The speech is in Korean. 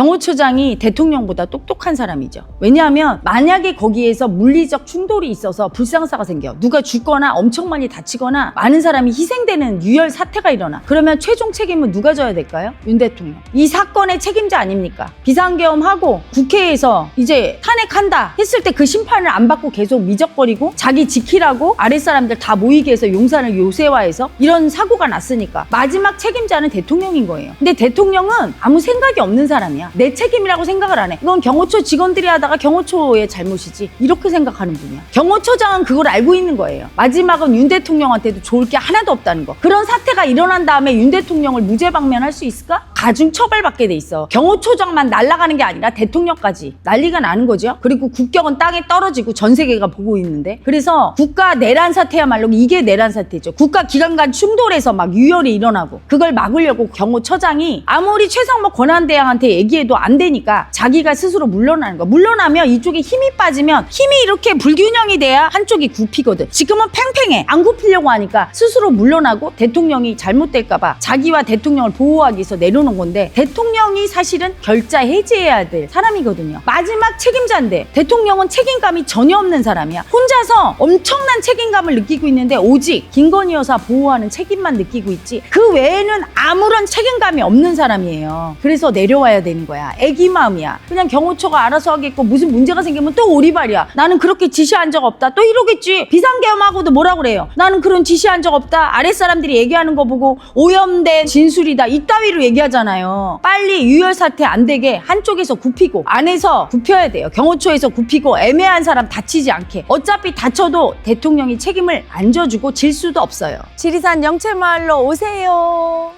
경호처장이 대통령보다 똑똑한 사람이죠. 왜냐하면 만약에 거기에서 물리적 충돌이 있어서 불상사가 생겨 누가 죽거나 엄청 많이 다치거나 많은 사람이 희생되는 유혈 사태가 일어나 그러면 최종 책임은 누가 져야 될까요? 윤 대통령. 이 사건의 책임자 아닙니까? 비상계엄하고 국회에서 이제 탄핵한다 했을 때 그 심판을 안 받고 계속 미적거리고 자기 지키라고 아랫사람들 다 모이게 해서 용산을 요새화해서 이런 사고가 났으니까 마지막 책임자는 대통령인 거예요. 근데 대통령은 아무 생각이 없는 사람이야. 내 책임이라고 생각을 안 해. 이건 경호처 직원들이 하다가 경호처의 잘못이지. 이렇게 생각하는 분이야. 경호처장은 그걸 알고 있는 거예요. 마지막은 윤 대통령한테도 좋을 게 하나도 없다는 거. 그런 사태가 일어난 다음에 윤 대통령을 무죄 방면할 수 있을까? 가중 처벌받게 돼 있어. 경호처장만 날아가는 게 아니라 대통령까지 난리가 나는 거죠. 그리고 국격은 땅에 떨어지고 전 세계가 보고 있는데. 그래서 국가 내란 사태야말로 이게 내란 사태죠. 국가 기관 간 충돌에서 막 유혈이 일어나고 그걸 막으려고 경호처장이 아무리 최상목 권한대항한테 얘기해도 안 되니까 자기가 스스로 물러나는 거. 물러나면 이쪽에 힘이 빠지면 힘이 이렇게 불균형이 돼야 한쪽이 굽히거든. 지금은 팽팽해. 안 굽히려고 하니까 스스로 물러나고 대통령이 잘못될까봐 자기와 대통령을 보호하기 위해서 내려놓 은 건데 대통령이 사실은 결자 해제해야 될 사람이거든요. 마지막 책임자인데 대통령은 책임감이 전혀 없는 사람이야. 혼자서 엄청난 책임감을 느끼고 있는데 오직 김건희 여사 보호하는 책임만 느끼고 있지 그 외에는 아무런 책임감이 없는 사람이에요. 그래서 내려와야 되는 거야. 애기 마음이야. 그냥 경호처가 알아서 하겠고 무슨 문제가 생기면 또 오리발이야. 나는 그렇게 지시한 적 없다. 또 이러겠지. 비상계엄하고도 뭐라 그래요. 나는 그런 지시한 적 없다. 아랫사람들이 얘기하는 거 보고 오염된 진술이다. 이따위로 얘기하 잖아요. 빨리 유혈 사태 안 되게 한쪽에서 굽히고 안에서 굽혀야 돼요. 경호처에서 굽히고 애매한 사람 다치지 않게. 어차피 다쳐도 대통령이 책임을 안 져주고 질 수도 없어요. 지리산 영채마을로 오세요.